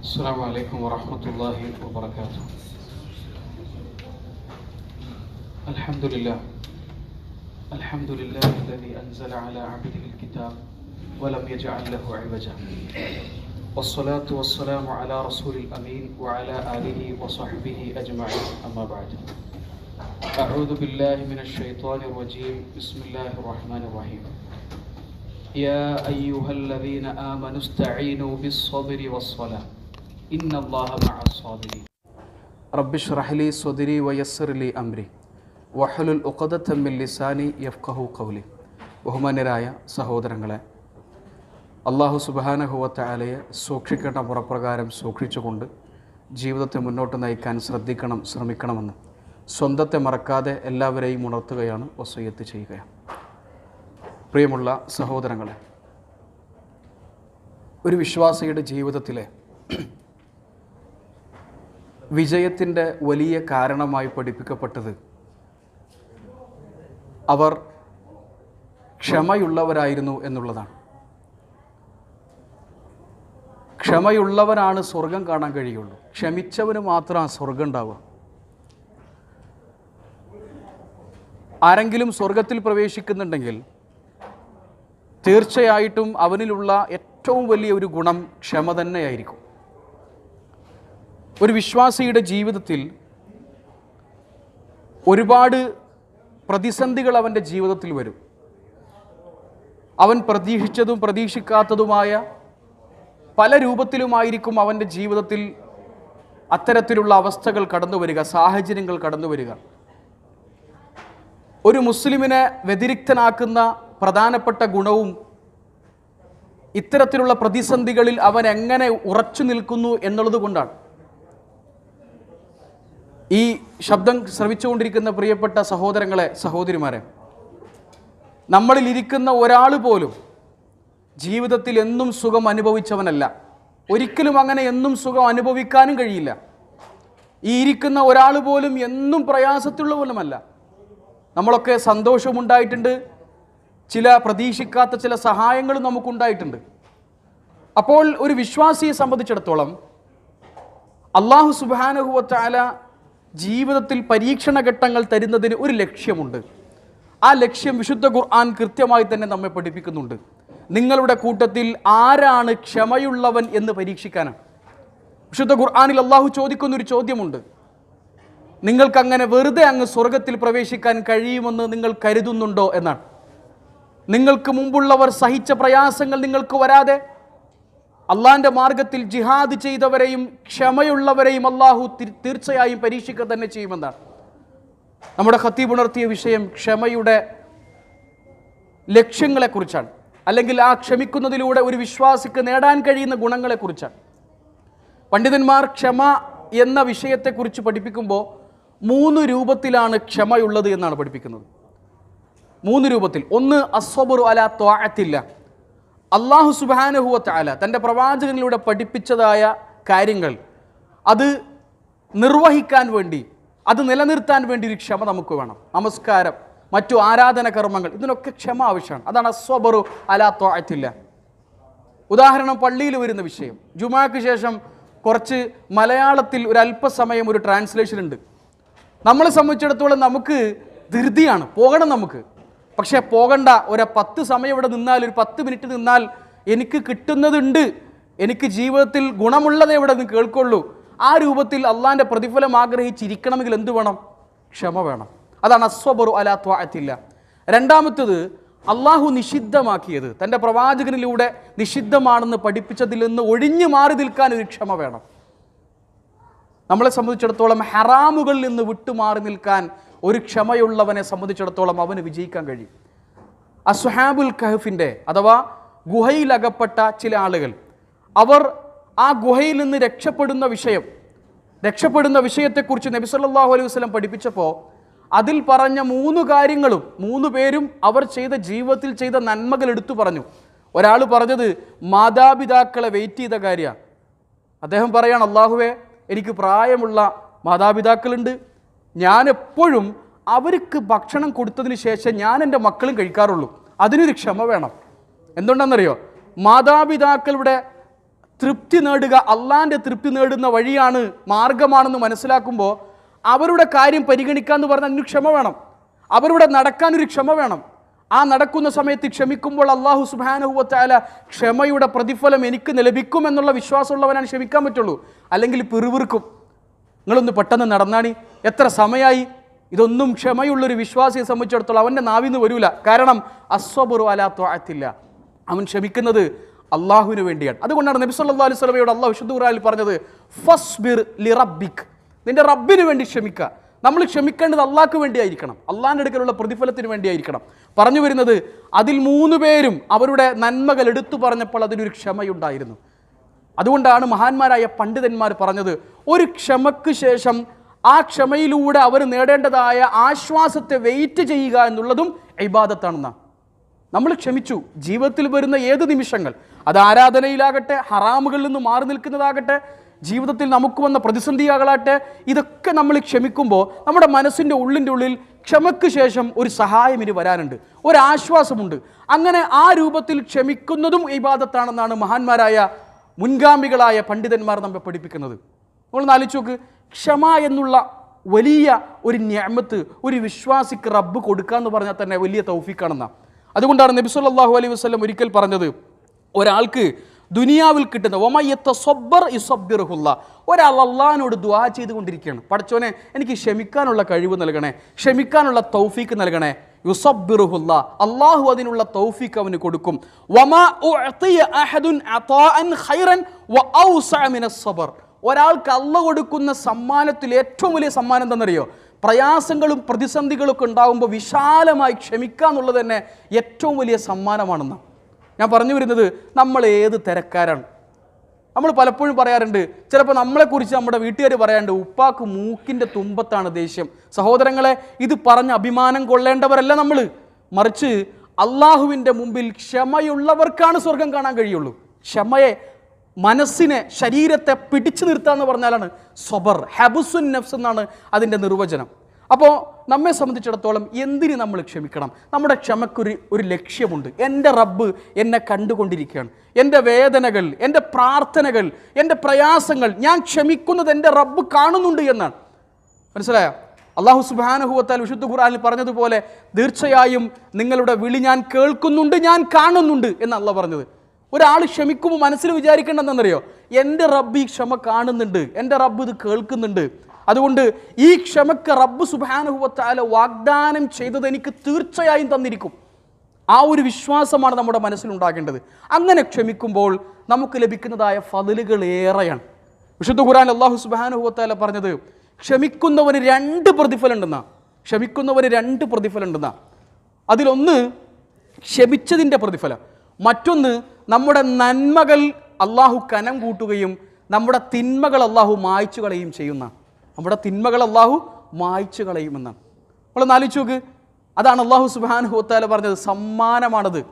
السلام عليكم ورحمة الله وبركاته. الحمد لله. الحمد لله الذي أنزل على عبده الكتاب ولم يجعل له عوجا. والصلاة والسلام على رسول الأمين وعلى آله وصحبه أجمعين. أما بعد. أعوذ بالله من الشيطان الرجيم. بسم الله الرحمن الرحيم. يا أيها الذين آمنوا استعينوا بالصبر والصلاة. Rubbish റഹ്ലി സ്വദിരി വയസ്സർലി അംരി വഹലുൽ ലിസാനി ബഹുമാന്യരായ സഹോദരങ്ങളെ അള്ളാഹു സുബാനഹുവത്തലയെ സൂക്ഷിക്കേണ്ട പുറപ്രകാരം സൂക്ഷിച്ചുകൊണ്ട് ജീവിതത്തെ മുന്നോട്ട് നയിക്കാൻ ശ്രദ്ധിക്കണം ശ്രമിക്കണമെന്ന് സ്വന്തത്തെ മറക്കാതെ എല്ലാവരെയും ഉണർത്തുകയാണ് ഒസയ്യത്ത് ചെയ്യുകയാണ്. പ്രിയമുള്ള സഹോദരങ്ങളെ ഒരു വിശ്വാസിയുടെ ജീവിതത്തിലെ വിജയത്തിന്റെ വലിയ കാരണമായി പഠിപ്പിക്കപ്പെട്ടത്. അവർ ക്ഷമയുള്ളവരായിരുന്നു എന്നുള്ളതാണ്. ക്ഷമയുള്ളവനാണ് സ്വർഗം കാണാൻ കഴിയുള്ളൂ. ക്ഷമിച്ചവന് മാത്രമാണ് സ്വർഗം ഉണ്ടാവുക. ആരെങ്കിലും സ്വർഗത്തിൽ പ്രവേശിക്കുന്നുണ്ടെങ്കിൽ തീർച്ചയായിട്ടും അവനിലുള്ള ഏറ്റവും വലിയ ഒരു ഗുണം ക്ഷമ തന്നെയായിരിക്കും. ഒരു വിശ്വാസിയുടെ ജീവിതത്തിൽ ഒരുപാട് പ്രതിസന്ധികൾ അവന്റെ ജീവിതത്തിൽ വരും. അവൻ പ്രതീക്ഷിച്ചതും പ്രതീക്ഷിക്കാത്തതുമായ പല രൂപത്തിലുമായിരിക്കും അവന്റെ ജീവിതത്തിൽ അത്തരത്തിലുള്ള അവസ്ഥകൾ കടന്നു വരിക സാഹചര്യങ്ങൾ കടന്നു വരിക. ഒരു മുസ്ലിമിനെ വ്യതിരിക്തനാക്കുന്ന പ്രധാനപ്പെട്ട ഗുണവും ഇത്തരത്തിലുള്ള പ്രതിസന്ധികളിൽ അവൻ എങ്ങനെ ഉറച്ചു നിൽക്കുന്നു എന്നുള്ളത് കൊണ്ടാണ്. ഈ ശബ്ദം ശ്രവിച്ചുകൊണ്ടിരിക്കുന്ന പ്രിയപ്പെട്ട സഹോദരങ്ങളെ സഹോദരിമാരെ നമ്മളിൽ ഇരിക്കുന്ന ഒരാൾ പോലും ജീവിതത്തിൽ എന്നും സുഖം അനുഭവിച്ചവനല്ല. ഒരിക്കലും അങ്ങനെ എന്നും സുഖം അനുഭവിക്കാനും കഴിയില്ല. ഈ ഇരിക്കുന്ന ഒരാൾ പോലും എന്നും പ്രയാസത്തിലുള്ളവനുമല്ല നമ്മളൊക്കെ സന്തോഷമുണ്ടായിട്ടുണ്ട്. ചില പ്രതീക്ഷിക്കാത്ത ചില സഹായങ്ങളും നമുക്കുണ്ടായിട്ടുണ്ട്. അപ്പോൾ ഒരു വിശ്വാസിയെ സംബന്ധിച്ചിടത്തോളം അള്ളാഹു സുബാനഹുവത്താല ജീവിതത്തിൽ പരീക്ഷണ ഘട്ടങ്ങൾ തരുന്നതിന് ഒരു ലക്ഷ്യമുണ്ട്. ആ ലക്ഷ്യം വിശുദ്ധ ഖുർആൻ കൃത്യമായി തന്നെ നമ്മെ പഠിപ്പിക്കുന്നുണ്ട്. നിങ്ങളുടെ കൂട്ടത്തിൽ ആരാണ് ക്ഷമയുള്ളവൻ എന്ന് പരീക്ഷിക്കാനാണ്. വിശുദ്ധ ഖുർആാനിൽ അള്ളാഹു ചോദിക്കുന്ന ഒരു ചോദ്യമുണ്ട്. നിങ്ങൾക്കങ്ങനെ വെറുതെ അങ്ങ് സ്വർഗത്തിൽ പ്രവേശിക്കാൻ കഴിയുമെന്ന് നിങ്ങൾ കരുതുന്നുണ്ടോ എന്നാണ്. നിങ്ങൾക്ക് മുമ്പുള്ളവർ സഹിച്ച പ്രയാസങ്ങൾ നിങ്ങൾക്ക് വരാതെ അള്ളാഹിന്റെ മാർഗത്തിൽ ജിഹാദ് ചെയ്തവരെയും ക്ഷമയുള്ളവരെയും അള്ളാഹു തീർച്ചയായും പരീക്ഷിക്കുക തന്നെ ചെയ്യുമെന്നാണ്. നമ്മുടെ ഖത്തീബ് ഉണർത്തിയ വിഷയം ക്ഷമയുടെ ലക്ഷ്യങ്ങളെക്കുറിച്ചാണ്. അല്ലെങ്കിൽ ആ ക്ഷമിക്കുന്നതിലൂടെ ഒരു വിശ്വാസിക്ക് നേടാൻ കഴിയുന്ന ഗുണങ്ങളെക്കുറിച്ചാണ്. പണ്ഡിതന്മാർ ക്ഷമ എന്ന വിഷയത്തെക്കുറിച്ച് പഠിപ്പിക്കുമ്പോൾ മൂന്ന് രൂപത്തിലാണ് ക്ഷമയുള്ളത് എന്നാണ് പഠിപ്പിക്കുന്നത്. മൂന്ന് രൂപത്തിൽ. ഒന്ന് അസ്വബറു അല ത്വാഅത്തില്ല. അള്ളാഹു സുബാനഹുവ തന്റെ പ്രവാചകനിലൂടെ പഠിപ്പിച്ചതായ കാര്യങ്ങൾ അത് നിർവഹിക്കാൻ വേണ്ടി അത് നിലനിർത്താൻ വേണ്ടി ഒരു ക്ഷമ നമുക്ക് വേണം. നമസ്കാരം മറ്റു ആരാധന കർമ്മങ്ങൾ ഇതിനൊക്കെ ക്ഷമ ആവശ്യമാണ്. അതാണ് അസ്വബറു അലാ ത്വാഅത്തില്ല. ഉദാഹരണം പള്ളിയിൽ വരുന്ന വിഷയം. ജുമാക്ക് ശേഷം കുറച്ച് മലയാളത്തിൽ ഒരു അല്പസമയം ഒരു ട്രാൻസ്ലേഷൻ ഉണ്ട്. നമ്മളെ സംബന്ധിച്ചിടത്തോളം നമുക്ക് ധൃതിയാണ് പോകണം നമുക്ക്. പക്ഷേ പോകണ്ട ഒരു പത്ത് സമയം ഇവിടെ നിന്നാൽ ഒരു പത്ത് മിനിറ്റ് നിന്നാൽ എനിക്ക് കിട്ടുന്നതുണ്ട്. എനിക്ക് ജീവിതത്തിൽ ഗുണമുള്ളതേ ഇവിടെ നിന്ന് കേൾക്കുള്ളൂ. ആ രൂപത്തിൽ അള്ളാന്റെ പ്രതിഫലം ആഗ്രഹിച്ചിരിക്കണമെങ്കിൽ എന്ത് വേണം? ക്ഷമ വേണം. അതാണ് അസ്വബറു അലാ ത്വാഅത്തില്ല. രണ്ടാമത്തത് അള്ളാഹു നിഷിദ്ധമാക്കിയത്. തന്റെ പ്രവാചകനിലൂടെ നിഷിദ്ധമാണെന്ന് പഠിപ്പിച്ചതിൽ നിന്ന് ഒഴിഞ്ഞു മാറി നിൽക്കാൻ ഒരു ക്ഷമ വേണം. നമ്മളെ സംബന്ധിച്ചിടത്തോളം ഹറാമുകളിൽ നിന്ന് വിട്ടുമാറി നിൽക്കാൻ ഒരു ക്ഷമയുള്ളവനെ സംബന്ധിച്ചിടത്തോളം അവന് വിജയിക്കാൻ കഴിയും. അസ്ഹാബുൽ കഹഫിന്റെ അഥവാ ഗുഹയിലകപ്പെട്ട ചില ആളുകൾ അവർ ആ ഗുഹയിൽ നിന്ന് രക്ഷപ്പെടുന്ന വിഷയം രക്ഷപ്പെടുന്ന വിഷയത്തെക്കുറിച്ച് നബി സല്ലല്ലാഹു അലൈഹി വസ്ലം പഠിപ്പിച്ചപ്പോൾ അതിൽ പറഞ്ഞ മൂന്ന് കാര്യങ്ങളും മൂന്ന് പേരും അവർ ചെയ്ത ജീവിതത്തിൽ ചെയ്ത നന്മകൾ എടുത്തു പറഞ്ഞു. ഒരാൾ പറഞ്ഞത് മാതാപിതാക്കളെ വെയിറ്റ് ചെയ്ത കാര്യമാണ്. അദ്ദേഹം പറയാണ് അള്ളാഹുവേ എനിക്ക് പ്രായമുള്ള മാതാപിതാക്കളുണ്ട് ഞാൻ എപ്പോഴും അവർക്ക് ഭക്ഷണം കൊടുത്തതിന് ശേഷം ഞാൻ എന്റെ മക്കളും കഴിക്കാറുള്ളൂ. അതിനൊരു ക്ഷമ വേണം. എന്തുകൊണ്ടാണെന്നറിയോ? മാതാപിതാക്കളുടെ തൃപ്തി നേടുക അള്ളാന്റെ തൃപ്തി നേടുന്ന വഴിയാണ് മാർഗമാണെന്ന് മനസ്സിലാക്കുമ്പോൾ അവരുടെ കാര്യം പരിഗണിക്കാന്ന് പറഞ്ഞാൽ അതിന് ക്ഷമ വേണം. അവരുടെ നടക്കാനൊരു ക്ഷമ വേണം. ആ നടക്കുന്ന സമയത്ത് ക്ഷമിക്കുമ്പോൾ അള്ളാഹു സുബാനുഹുവത്തായ ക്ഷമയുടെ പ്രതിഫലം എനിക്ക് ലഭിക്കുമെന്നുള്ള വിശ്വാസമുള്ളവനാണ് ക്ഷമിക്കാൻ പറ്റുള്ളൂ. അല്ലെങ്കിൽ പിറുവിറുക്കും നിങ്ങളൊന്ന് പെട്ടെന്ന് നടന്നാണി എത്ര സമയമായി ഇതൊന്നും ക്ഷമയുള്ളൊരു വിശ്വാസിയെ സംബന്ധിച്ചിടത്തോളം അവന്റെ നാവിന്ന് വരൂല. കാരണം അസ്വബുറു അലാത്തില്ല അവൻ ക്ഷമിക്കുന്നത് അള്ളാഹുവിന് വേണ്ടിയാണ്. അതുകൊണ്ടാണ് നബി സല്ലല്ലാഹു അലൈഹി വസല്ലമയോട് അള്ളാഹു വിശുദ്ധ പറഞ്ഞത് ഫസ്ബിർ ലി റബ്ബിക്. നിന്റെ റബ്ബിന് വേണ്ടി ക്ഷമിക്കുക നമ്മൾ ക്ഷമിക്കേണ്ടത് അള്ളാഹ്ക്ക് വേണ്ടിയായിരിക്കണം. അള്ളാഹിന്റെ അടുക്കലുള്ള പ്രതിഫലത്തിന് വേണ്ടിയായിരിക്കണം. പറഞ്ഞു വരുന്നത് അതിൽ മൂന്ന് പേരും അവരുടെ നന്മകൾ എടുത്തു പറഞ്ഞപ്പോൾ അതിനൊരു ക്ഷമയുണ്ടായിരുന്നു. അതുകൊണ്ടാണ് മഹാന്മാരായ പണ്ഡിതന്മാർ പറഞ്ഞത് ഒരു ക്ഷമക്ക് ശേഷം ആ ക്ഷമയിലൂടെ അവർ നേടേണ്ടതായ ആശ്വാസത്തെ വെയിറ്റ് ചെയ്യുക എന്നുള്ളതും ഇബാദത്താണെന്നാണ് നമ്മൾ ക്ഷമിച്ചു. ജീവിതത്തിൽ വരുന്ന ഏത് നിമിഷങ്ങൾ? അത് ആരാധനയിലാകട്ടെ ഹറാമുകളിൽ നിന്ന് മാറി നിൽക്കുന്നതാകട്ടെ ജീവിതത്തിൽ നമുക്ക് വന്ന പ്രതിസന്ധിയാകളാട്ടെ ഇതൊക്കെ നമ്മൾ ക്ഷമിക്കുമ്പോൾ നമ്മുടെ മനസ്സിന്റെ ഉള്ളിന്റെ ഉള്ളിൽ ക്ഷമയ്ക്ക് ശേഷം ഒരു സഹായം ഇനി വരാനുണ്ട്. ഒരാശ്വാസമുണ്ട്. അങ്ങനെ ആ രൂപത്തിൽ ക്ഷമിക്കുന്നതും ഇബാദത്താണെന്നാണ് മഹാന്മാരായ മുൻഗാമികളായ പണ്ഡിതന്മാർ നമ്മെ പഠിപ്പിക്കുന്നത്. നമ്മൾ നാലിച്ചു നോക്ക്. ക്ഷമ എന്നുള്ള വലിയ ഒരു ഞാമത്ത് ഒരു വിശ്വാസിക്ക് റബ്ബ് കൊടുക്കുക എന്ന് പറഞ്ഞാൽ തന്നെ വലിയ തൗഫീഖാണെന്നാണ് അതുകൊണ്ടാണ് നബി സല്ലല്ലാഹു അലൈഹി വസ്ലം ഒരിക്കൽ പറഞ്ഞത് ഒരാൾക്ക് ദുനിയാവിൽ കിട്ടുന്ന ഒമയ്യത്ത സൊബ്ബർ ഇസബ്ബിർഹുല്ല ഒരാൾ അള്ളഹാനോട് ദ്വാ ചെയ്തുകൊണ്ടിരിക്കുകയാണ്. പഠിച്ചോനെ എനിക്ക് ക്ഷമിക്കാനുള്ള കഴിവ് നൽകണേ ക്ഷമിക്കാനുള്ള തൗഫീക്ക് നൽകണേ. യുസബ്ബിറുഹുല്ല അള്ളാഹു അതിനുള്ള തൗഫീക്ക് അവന് കൊടുക്കും. വമാ അഹദുൻ അതാഅൻ ഖൈറൻ മിനസ് സബർ. ഒരാൾക്ക് അള്ള കൊടുക്കുന്ന സമ്മാനത്തിൽ ഏറ്റവും വലിയ സമ്മാനം എന്താണെന്നറിയോ? പ്രയാസങ്ങളും പ്രതിസന്ധികളൊക്കെ ഉണ്ടാകുമ്പോൾ വിശാലമായി ക്ഷമിക്കുക എന്നുള്ളത് തന്നെ ഏറ്റവും വലിയ സമ്മാനമാണെന്ന് ഞാൻ പറഞ്ഞു വരുന്നത് നമ്മൾ ഏത് തിരക്കാരാണ്? നമ്മൾ പലപ്പോഴും പറയാറുണ്ട് ചിലപ്പോൾ നമ്മളെക്കുറിച്ച് നമ്മുടെ വീട്ടുകാർ പറയാറുണ്ട് ഉപ്പാക്ക് മൂക്കിന്റെ തുമ്പത്താണ് ദേഷ്യം. സഹോദരങ്ങളെ ഇത് പറഞ്ഞ് അഭിമാനം കൊള്ളേണ്ടവരല്ല നമ്മൾ മറിച്ച് അള്ളാഹുവിന്റെ മുമ്പിൽ ക്ഷമയുള്ളവർക്കാണ് സ്വർഗം കാണാൻ കഴിയുള്ളൂ. ക്ഷമയെ മനസ്സിനെ ശരീരത്തെ പിടിച്ചു നിർത്തുക എന്ന് പറഞ്ഞാലാണ് സൊബർ ഹബുസുൻ നഫ്സ് എന്നാണ് അതിന്റെ നിർവചനം. അപ്പോൾ നമ്മെ സംബന്ധിച്ചിടത്തോളം എന്തിന് നമ്മൾ ക്ഷമിക്കണം? നമ്മുടെ ക്ഷമക്കൊരു ഒരു ലക്ഷ്യമുണ്ട്. എന്റെ റബ്ബ് എന്നെ കണ്ടുകൊണ്ടിരിക്കുകയാണ്. എന്റെ വേദനകൾ എന്റെ പ്രാർത്ഥനകൾ എന്റെ പ്രയാസങ്ങൾ ഞാൻ ക്ഷമിക്കുന്നത് എന്റെ റബ്ബ് കാണുന്നുണ്ട് എന്നാണ്. മനസ്സിലായോ? അള്ളാഹു സുബാനുഹുവത്താൽ വിശുദ്ധ ഖുർആനിൽ പറഞ്ഞതുപോലെ തീർച്ചയായും നിങ്ങളുടെ വിളി ഞാൻ കേൾക്കുന്നുണ്ട് ഞാൻ കാണുന്നുണ്ട് എന്ന് പറഞ്ഞത്. ഒരാൾ ക്ഷമിക്കുമ്പോൾ മനസ്സിൽ വിചാരിക്കേണ്ടതെന്നറിയോ എന്റെ റബ്ബ് ഈ ക്ഷമ കാണുന്നുണ്ട്. എന്റെ റബ്ബ് ഇത് കേൾക്കുന്നുണ്ട്. അതുകൊണ്ട് ഈ ക്ഷമക്ക് റബ്ബ് സുഭാനുഭവത്താല വാഗ്ദാനം ചെയ്തത് എനിക്ക് തീർച്ചയായും തന്നിരിക്കും. ആ ഒരു വിശ്വാസമാണ് നമ്മുടെ മനസ്സിലുണ്ടാകേണ്ടത്. അങ്ങനെ ക്ഷമിക്കുമ്പോൾ നമുക്ക് ലഭിക്കുന്നതായ ഫതിലുകൾ ഏറെയാണ്. വിശുദ്ധ ഖുർആൻ അള്ളാഹു സുബാനുഭവത്താല പറഞ്ഞത് ക്ഷമിക്കുന്നവന് രണ്ട് പ്രതിഫലം ഉണ്ടെന്നാ ക്ഷമിക്കുന്നവന് രണ്ട് പ്രതിഫലം ഉണ്ടെന്നാ അതിലൊന്ന് ക്ഷമിച്ചതിന്റെ പ്രതിഫലം. മറ്റൊന്ന് നമ്മുടെ നന്മകൾ അള്ളാഹു കനം കൂട്ടുകയും നമ്മുടെ തിന്മകൾ അള്ളാഹു മായ്ച്ചു കളയുകയും ചെയ്യുന്ന. നമ്മുടെ തിന്മകൾ അള്ളാഹു മായ്ച്ചു കളയുമെന്നാണ് നമ്മൾ നാലിച്ചു നോക്ക്. അതാണ് അള്ളാഹു സുബാൻ ഹുത്താല പറഞ്ഞത്. സമ്മാനമാണത്.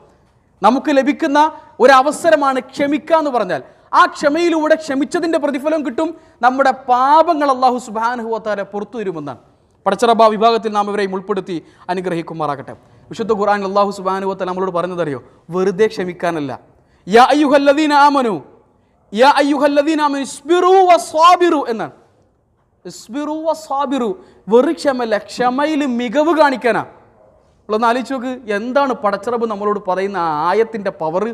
നമുക്ക് ലഭിക്കുന്ന ഒരവസരമാണ് ക്ഷമിക്കുക എന്ന് പറഞ്ഞാൽ. ആ ക്ഷമയിലൂടെ ക്ഷമിച്ചതിന്റെ പ്രതിഫലം കിട്ടും. നമ്മുടെ പാപങ്ങൾ അള്ളാഹു സുബാനുഹുവത്താല പുറത്തു തരുമെന്നാണ്. പടച്ചറബ വിഭാഗത്തിൽ നാം ഇവരെയും ഉൾപ്പെടുത്തി അനുഗ്രഹിക്കുമാറാകട്ടെ. വിശുദ്ധ ഖുർആൻ അള്ളാഹു സുബാനുവത്താല നമ്മളോട് പറഞ്ഞതറിയോ വെറുതെ ക്ഷമിക്കാനല്ല. യാ അയ്യുഹല്ലദീന ആമനു. യാ അയ്യുഹല്ലദീന ആമനു ഇസ്ബിറു സ്വാബിറു എന്നാണ്. ഇസ്ബിറു സ്വാബിറു വെറു ക്ഷമല്ല ക്ഷമയിൽ മികവ് കാണിക്കാനാ. നമ്മളൊന്ന് ആലോചിച്ച് നോക്ക് എന്താണ് പടച്ചറബ് നമ്മളോട് പറയുന്ന ആയത്തിന്റെ പവർ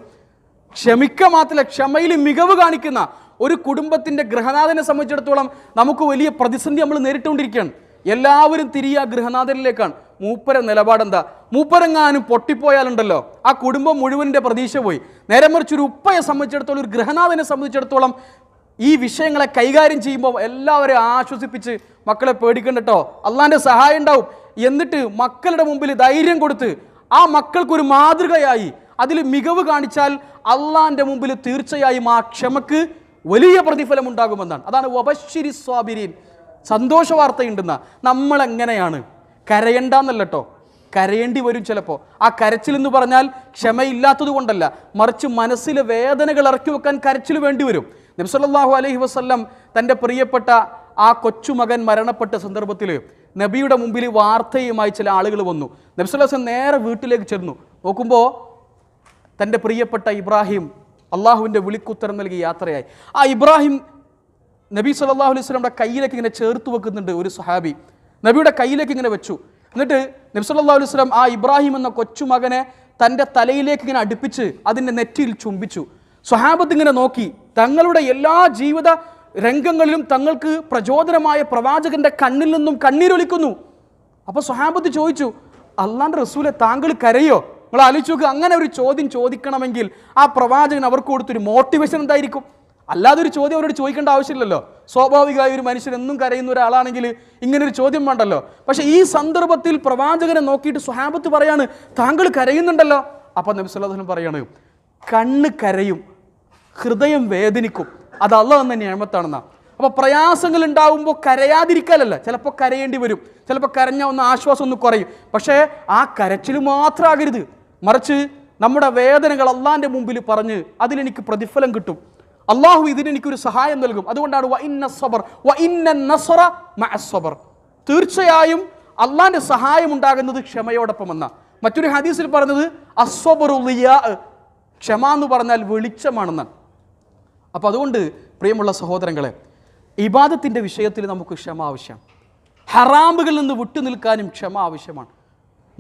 ക്ഷമിക്ക മാത്രമല്ല ക്ഷമയിൽ മികവ് കാണിക്കുന്ന ഒരു കുടുംബത്തിന്റെ ഗൃഹനാഥനെ സംബന്ധിച്ചിടത്തോളം നമുക്ക് വലിയ പ്രതിസന്ധി നമ്മൾ നേരിട്ടുകൊണ്ടിരിക്കുകയാണ്. എല്ലാവരും തിരിയുക ഗൃഹനാഥനിലേക്കാണ് മൂപ്പര നിലപാടെന്താ മൂപ്പരെങ്ങാനും പൊട്ടിപ്പോയാലുണ്ടല്ലോ. ആ കുടുംബം മുഴുവന്റെ പ്രതീക്ഷ പോയി. നേരെ മറിച്ച് ഒരു ഉപ്പയെ സംബന്ധിച്ചിടത്തോളം ഒരു ഗൃഹനാഥനെ സംബന്ധിച്ചിടത്തോളം ഈ വിഷയങ്ങളെ കൈകാര്യം ചെയ്യുമ്പോൾ എല്ലാവരെയും ആശ്വസിപ്പിച്ച് മക്കളെ പേടിക്കണ്ട കേട്ടോ അള്ളാന്റെ സഹായം ഉണ്ടാവും. എന്നിട്ട് മക്കളുടെ മുമ്പിൽ ധൈര്യം കൊടുത്ത് ആ മക്കൾക്കൊരു മാതൃകയായി അതിൽ മികവ് കാണിച്ചാൽ അള്ളാന്റെ മുമ്പിൽ തീർച്ചയായും ആ ക്ഷമക്ക് വലിയ പ്രതിഫലം ഉണ്ടാകുമെന്നാണ്. അതാണ് വബശ്ശിരി സ്വാബിരീൻ സന്തോഷ വാർത്തയുണ്ടെന്ന നമ്മൾ എങ്ങനെയാണ് കരയണ്ടെന്നല്ല കേട്ടോ കരയേണ്ടി വരും ചിലപ്പോൾ ആ കരച്ചിൽ എന്ന് പറഞ്ഞാൽ ക്ഷമയില്ലാത്തത് കൊണ്ടല്ല. മറിച്ച് മനസ്സിലെ വേദനകൾ ഇറക്കി വെക്കാൻ കരച്ചിൽ വേണ്ടി വരും. നബ്സല്ലാഹു അലഹി വസ്ല്ലം തന്റെ പ്രിയപ്പെട്ട ആ കൊച്ചുമകൻ മരണപ്പെട്ട സന്ദർഭത്തിൽ നബിയുടെ മുമ്പിൽ വാർത്തയുമായി ചില ആളുകൾ വന്നു. നബ്സുല്ലാസ് നേരെ വീട്ടിലേക്ക് ചെന്നു. നോക്കുമ്പോൾ തന്റെ പ്രിയപ്പെട്ട ഇബ്രാഹിം അള്ളാഹുവിന്റെ വിളിക്കുത്തരം നൽകി യാത്രയായി. ആ ഇബ്രാഹിം നബി സല്ലല്ലാഹു അലൈഹി വസല്ലമയുടെ കയ്യിലേക്ക് ഇങ്ങനെ ചേർത്ത് വെക്കുന്നുണ്ട് ഒരു സഹാബി നബിയുടെ കയ്യിലേക്ക് ഇങ്ങനെ വെച്ചു. എന്നിട്ട് നബി സല്ലല്ലാഹു അലൈഹി വസല്ലം ആ ഇബ്രാഹിം എന്ന കൊച്ചുമകനെ തന്റെ തലയിലേക്ക് ഇങ്ങനെ അടുപ്പിച്ച് അതിന്റെ നെറ്റിയിൽ ചുംബിച്ചു. സ്വഹാബത്ത് ഇങ്ങനെ നോക്കി. തങ്ങളുടെ എല്ലാ ജീവിത രംഗങ്ങളിലും തങ്ങൾക്ക് പ്രചോദനമായ പ്രവാചകന്റെ കണ്ണിൽ നിന്നും കണ്ണീരൊലിക്കുന്നു. അപ്പോൾ സ്വഹാബത്ത് ചോദിച്ചു അള്ളാന്റെ റസൂലെ താങ്കൾ കരയോ? നിങ്ങൾ ആലോചിച്ച് നോക്കുക അങ്ങനെ ഒരു ചോദ്യം ചോദിക്കണമെങ്കിൽ ആ പ്രവാചകൻ അവർക്ക് കൊടുത്തൊരു മോട്ടിവേഷൻ എന്തായിരിക്കും? അല്ലാതെ ഒരു ചോദ്യം അവരോട് ചോദിക്കേണ്ട ആവശ്യമില്ലല്ലോ. സ്വാഭാവികമായി ഒരു മനുഷ്യൻ എന്നും കരയുന്ന ഒരാളാണെങ്കിൽ ഇങ്ങനെ ഒരു ചോദ്യം വേണ്ടല്ലോ. പക്ഷേ ഈ സന്ദർഭത്തിൽ പ്രവാചകനെ നോക്കിയിട്ട് സ്വഹാബത്ത് പറയാണ് താങ്കൾ കരയുന്നുണ്ടല്ലോ. അപ്പം നബി വസല്ലം പറയാണ് കണ്ണ് കരയും ഹൃദയം വേദനിക്കും. അത് അല്ല എന്ന നിയമത്താണെന്നാ അപ്പോൾ പ്രയാസങ്ങൾ ഉണ്ടാവുമ്പോൾ കരയാതിരിക്കാനല്ല ചിലപ്പോൾ കരയേണ്ടി വരും. ചിലപ്പോൾ കരഞ്ഞ ഒന്ന് ആശ്വാസം ഒന്ന് കുറയും. പക്ഷേ ആ കരച്ചിൽ മാത്രമാകരുത് മറിച്ച് നമ്മുടെ വേദനകൾ അള്ളാന്റെ മുമ്പിൽ പറഞ്ഞ് അതിലെനിക്ക് പ്രതിഫലം കിട്ടും. അള്ളാഹു ഇതിന് എനിക്കൊരു സഹായം നൽകും. അതുകൊണ്ടാണ് വ ഇന്ന സബർ വ ഇന്ന നസറ തീർച്ചയായും അള്ളാന്റെ സഹായം ഉണ്ടാകുന്നത് ക്ഷമയോടൊപ്പം എന്ന മറ്റൊരു ഹദീസിൽ പറഞ്ഞത് അസ്വബറുലിയ ക്ഷമ എന്ന് പറഞ്ഞാൽ വെളിച്ചമാണെന്നാണ് അപ്പോൾ അതുകൊണ്ട് പ്രിയമുള്ള സഹോദരങ്ങളെ ഇബാദത്തിന്റെ വിഷയത്തിൽ നമുക്ക് ക്ഷമ ആവശ്യമാണ്. ഹറാമ്പുകളിൽ നിന്ന് വിട്ടുനിൽക്കാനും ക്ഷമ ആവശ്യമാണ്.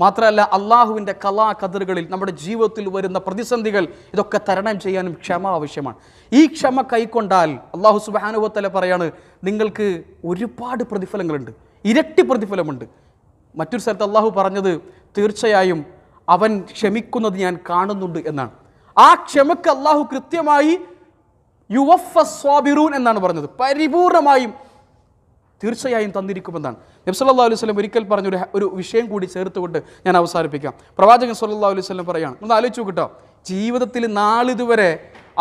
മാത്രമല്ല അള്ളാഹുവിന്റെ കലാ കതിറുകളിൽ നമ്മുടെ ജീവിതത്തിൽ വരുന്ന പ്രതിസന്ധികൾ ഇതൊക്കെ തരണം ചെയ്യാനും ക്ഷമ ആവശ്യമാണ്. ഈ ക്ഷമ കൈക്കൊണ്ടാൽ അള്ളാഹു സുബാനുഭവത്തല പറയാണ് നിങ്ങൾക്ക് ഒരുപാട് പ്രതിഫലങ്ങളുണ്ട്. ഇരട്ടി പ്രതിഫലമുണ്ട്. മറ്റൊരു സ്ഥലത്ത് അള്ളാഹു പറഞ്ഞത് തീർച്ചയായും അവൻ ക്ഷമിക്കുന്നത് ഞാൻ കാണുന്നുണ്ട് എന്നാണ്. ആ ക്ഷമക്ക് അള്ളാഹു കൃത്യമായി യുവഫ സ്വാബിറൂൻ എന്നാണ് പറഞ്ഞത്. പരിപൂർണമായും തീർച്ചയായും തന്നിരിക്കുമെന്നാണ്. നബി സല്ലല്ലാഹു അലൈഹി സ്വലം ഒരിക്കൽ പറഞ്ഞ ഒരു വിഷയം കൂടി ചേർത്തുകൊണ്ട് ഞാൻ അവസാനിപ്പിക്കാം. പ്രവാചകൻ സല്ലല്ലാഹു അലൈഹി സ്വലം പറയാണ് ഒന്ന് ആലോചിച്ചു കേട്ടോ ജീവിതത്തിൽ നാളിതുവരെ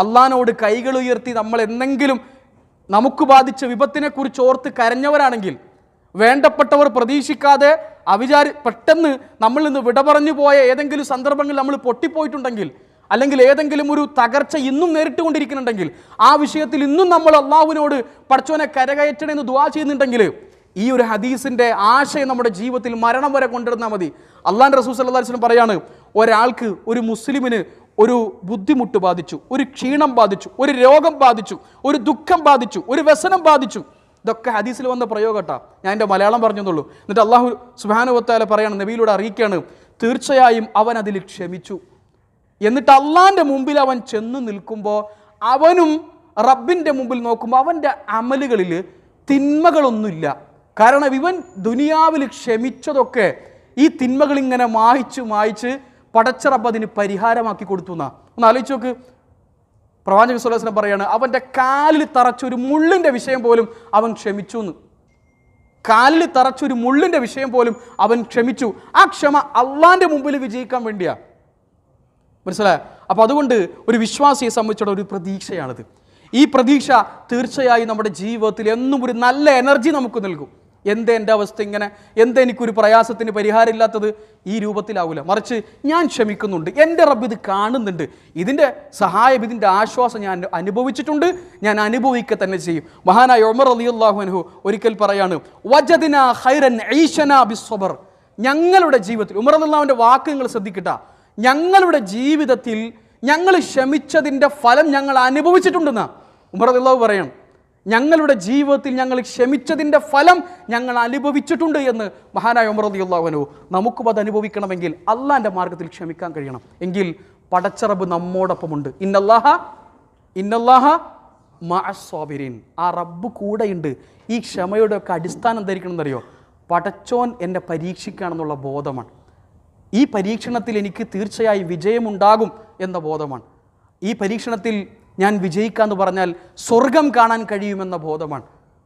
അള്ളഹാനോട് കൈകൾ ഉയർത്തി നമ്മൾ എന്തെങ്കിലും നമുക്ക് ബാധിച്ച വിപത്തിനെക്കുറിച്ച് ഓർത്ത് കരഞ്ഞവരാണെങ്കിൽ വേണ്ടപ്പെട്ടവർ പ്രതീക്ഷിക്കാതെ അവിചാരി പെട്ടെന്ന് നമ്മളിൽ നിന്ന് വിട പറഞ്ഞു പോയ ഏതെങ്കിലും സന്ദർഭങ്ങളിൽ നമ്മൾ പൊട്ടിപ്പോയിട്ടുണ്ടെങ്കിൽ അല്ലെങ്കിൽ ഏതെങ്കിലും ഒരു തകർച്ച ഇന്നും നേരിട്ടുകൊണ്ടിരിക്കുന്നുണ്ടെങ്കിൽ ആ വിഷയത്തിൽ ഇന്നും നമ്മൾ അള്ളാഹുവിനോട് പഠിച്ചവനെ കരകയറ്റണമെന്ന് ദുവാ ചെയ്യുന്നുണ്ടെങ്കിൽ ഈ ഒരു ഹദീസിന്റെ ആശയം നമ്മുടെ ജീവിതത്തിൽ മരണം വരെ കൊണ്ടുവന്നാൽ മതി. അള്ളാൻ റസൂൽ വസല്ലം പറയാണ് ഒരാൾക്ക് ഒരു മുസ്ലിമിന് ഒരു ബുദ്ധിമുട്ട് ബാധിച്ചു ഒരു ക്ഷീണം ബാധിച്ചു ഒരു രോഗം ബാധിച്ചു ഒരു ദുഃഖം ബാധിച്ചു ഒരു വ്യസനം ബാധിച്ചു. ഇതൊക്കെ ഹദീസിൽ വന്ന പ്രയോഗട്ടാ ഞാൻ എന്റെ മലയാളം പറഞ്ഞെന്നുള്ളൂ. എന്നിട്ട് അള്ളാഹു സുഹാനുവത്താല പറയാണ് നബിയിലൂടെ അറിയിക്കുകയാണ് തീർച്ചയായും അവൻ അതിൽ ക്ഷമിച്ചു. എന്നിട്ട് അള്ളാന്റെ മുമ്പിൽ അവൻ ചെന്ന് നിൽക്കുമ്പോൾ അവനും റബ്ബിന്റെ മുമ്പിൽ നോക്കുമ്പോൾ അവന്റെ അമലുകളിൽ തിന്മകളൊന്നുമില്ല. കാരണം ഇവൻ ദുനിയാവിൽ ക്ഷമിച്ചതൊക്കെ ഈ തിന്മകൾ ഇങ്ങനെ മായിച്ച് മായിച്ച് പടച്ച റബ്ബ് അതിന് പരിഹാരമാക്കി കൊടുത്തു എന്നാ ഒന്ന് ആലോചിച്ച് നോക്ക്. പ്രവാചക സുലഭനം പറയാണ് അവന്റെ കാലിൽ തറച്ചൊരു മുള്ളിന്റെ വിഷയം പോലും അവൻ ക്ഷമിച്ചു എന്ന് കാലിൽ തറച്ചൊരു മുള്ളിന്റെ വിഷയം പോലും അവൻ ക്ഷമിച്ചു. ആ ക്ഷമ അള്ളാന്റെ മുമ്പിൽ വിജയിക്കാൻ വേണ്ടിയാ. മനസ്സിലായോ? അപ്പോൾ അതുകൊണ്ട് ഒരു വിശ്വാസിയെ സംബന്ധിച്ചുള്ള ഒരു പ്രതീക്ഷയാണിത്. ഈ പ്രതീക്ഷ തീർച്ചയായും നമ്മുടെ ജീവിതത്തിൽ എന്നും ഒരു നല്ല എനർജി നമുക്ക് നൽകും. എന്തേ എന്റെ അവസ്ഥ ഇങ്ങനെ? എന്തേ എനിക്കൊരു പ്രയാസത്തിന് പരിഹാരമില്ലാത്തത്? ഈ രൂപത്തിലാവില്ല മറിച്ച് ഞാൻ ക്ഷമിക്കുന്നുണ്ട്. എന്റെ റബ്ബ് ഇത് കാണുന്നുണ്ട്. ഇതിന്റെ സഹായം ഇതിന്റെ ആശ്വാസം ഞാൻ അനുഭവിച്ചിട്ടുണ്ട്. ഞാൻ അനുഭവിക്കുക തന്നെ ചെയ്യും. മഹാനായ ഒമർ അലി അള്ളാഹു ഒരിക്കൽ പറയാണ് വജദിന ഹൈറൻ ഐഷന ബിസ്വബർ ഞങ്ങളുടെ ജീവിതത്തിൽ ഉമർ അള്ളാഹുവിന്റെ വാക്കുകൾ ശ്രദ്ധിക്കട്ട. ഞങ്ങളുടെ ജീവിതത്തിൽ ഞങ്ങൾ ക്ഷമിച്ചതിന്റെ ഫലം ഞങ്ങൾ അനുഭവിച്ചിട്ടുണ്ടെന്ന് ഉമർ അള്ളാഹു പറയണം. ഞങ്ങളുടെ ജീവിതത്തിൽ ഞങ്ങൾ ക്ഷമിച്ചതിന്റെ ഫലം ഞങ്ങൾ അനുഭവിച്ചിട്ടുണ്ട് എന്ന് മഹാനായ ഉമർ അള്ളാഹുനു നമുക്കും അത് അനുഭവിക്കണമെങ്കിൽ അള്ളാന്റെ മാർഗത്തിൽ ക്ഷമിക്കാൻ കഴിയണം. എങ്കിൽ പടച്ചറബ് നമ്മോടൊപ്പമുണ്ട്. ഇന്നല്ലാഹ ഇന്നല്ലാഹ മഅസ്വാബിരീൻ ആ റബ്ബ് കൂടെയുണ്ട്. ഈ ക്ഷമയുടെ ഒക്കെ അടിസ്ഥാനം ധരിക്കണം എന്നറിയോ പടച്ചോൻ എന്നെ പരീക്ഷിക്കുകയാണെന്നുള്ള ബോധമാണ്. ഈ പരീക്ഷണത്തിൽ എനിക്ക് തീർച്ചയായും വിജയമുണ്ടാകും എന്ന ബോധമാണ്. ഈ പരീക്ഷണത്തിൽ ഞാൻ വിജയിക്കാന്ന് പറഞ്ഞാൽ സ്വർഗം കാണാൻ കഴിയുമെന്ന ബോധമാണ്.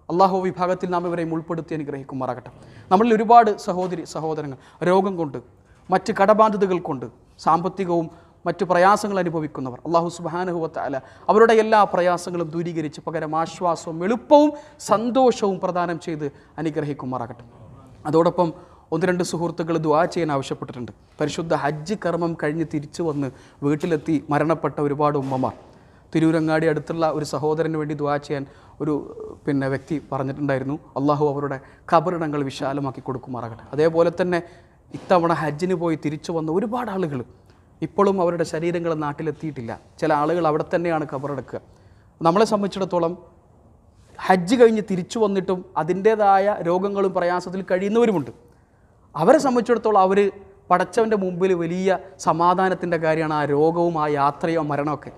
അള്ളാഹു വിഭാഗത്തിൽ നാം ഇവരെയും ഉൾപ്പെടുത്തി അനുഗ്രഹിക്കുമാറാകട്ടെ. നമ്മളിൽ ഒരുപാട് സഹോദരി സഹോദരങ്ങൾ രോഗം കൊണ്ട് മറ്റ് കടബാധ്യതകൾ കൊണ്ട് സാമ്പത്തികവും മറ്റു പ്രയാസങ്ങൾ അനുഭവിക്കുന്നവർ അള്ളാഹു സുബാനുഹുവത്താല അവരുടെ എല്ലാ പ്രയാസങ്ങളും ദൂരീകരിച്ച് പകരം ആശ്വാസവും എളുപ്പവും സന്തോഷവും പ്രദാനം ചെയ്ത് അനുഗ്രഹിക്കുമാറാകട്ടെ. അതോടൊപ്പം ഒന്ന് രണ്ട് സുഹൃത്തുക്കൾ ദുആ ചെയ്യാൻ ആവശ്യപ്പെട്ടിട്ടുണ്ട്. പരിശുദ്ധ ഹജ്ജ് കർമ്മം കഴിഞ്ഞ് തിരിച്ചു വന്ന് വീട്ടിലെത്തി മരണപ്പെട്ട ഒരുപാട് ഉമ്മമാർ. തിരൂരങ്ങാടി അടുത്തുള്ള ഒരു സഹോദരന് വേണ്ടി ദുആ ചെയ്യാൻ ഒരു പിന്നെ വ്യക്തി പറഞ്ഞിട്ടുണ്ടായിരുന്നു. അള്ളാഹു അവരുടെ കബറിടങ്ങൾ വിശാലമാക്കി കൊടുക്കുമാറാകട്ടെ. അതേപോലെ തന്നെ ഇത്തവണ ഹജ്ജിന് പോയി തിരിച്ചു വന്ന ഒരുപാട് ആളുകൾ ഇപ്പോഴും അവരുടെ ശരീരങ്ങൾ നാട്ടിലെത്തിയിട്ടില്ല. ചില ആളുകൾ അവിടെ തന്നെയാണ് കബറടക്കുക നമ്മളെ സംബന്ധിച്ചിടത്തോളം ഹജ്ജ് കഴിഞ്ഞ് തിരിച്ചു വന്നിട്ടും അതിന്റേതായ രോഗങ്ങളും പ്രയാസത്തിൽ കഴിയുന്നവരുമുണ്ട്. അവരെ സംബന്ധിച്ചിടത്തോളം അവർ പടച്ചവന്റെ മുമ്പിൽ വലിയ സമാധാനത്തിന്റെ കാര്യമാണ് ആ രോഗവും ആ യാത്രയോ മരണമൊക്കെ.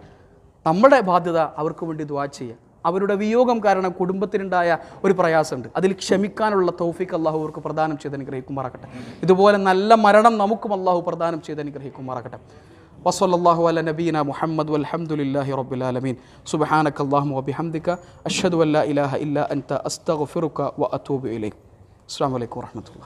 നമ്മുടെ ബാധ്യത അവർക്ക് വേണ്ടി ദ്വാ ചെയ്യുക. അവരുടെ വിയോഗം കാരണം കുടുംബത്തിനുണ്ടായ ഒരു പ്രയാസമുണ്ട്. അതിൽ ക്ഷമിക്കാനുള്ള തൗഫിക്ക് അള്ളാഹു അവർക്ക് പ്രദാനം ചെയ്ത് അനുഗ്രഹിക്കുമാറാക്കട്ടെ ഇതുപോലെ നല്ല മരണം നമുക്കും അള്ളാഹു പ്രദാനം ചെയ്ത് അനുഗ്രഹിക്കുമാറാക്കട്ടെ വസല്ലാഹു അല്ല നബീന മുഹമ്മദ് അലഹമുല്ലാഹി റബുലാലമീൻ സുബഹാനക് അള്ളാഹു വബിഹംദിക്ക അഷദ് അല്ലാ ഇലാഹ ഇല്ല അൻത. ഫിറുക്ക വ അത്തൂബ് ഇലൈ അസ്സാം വലൈക്കും വാഹമത്തുള്ള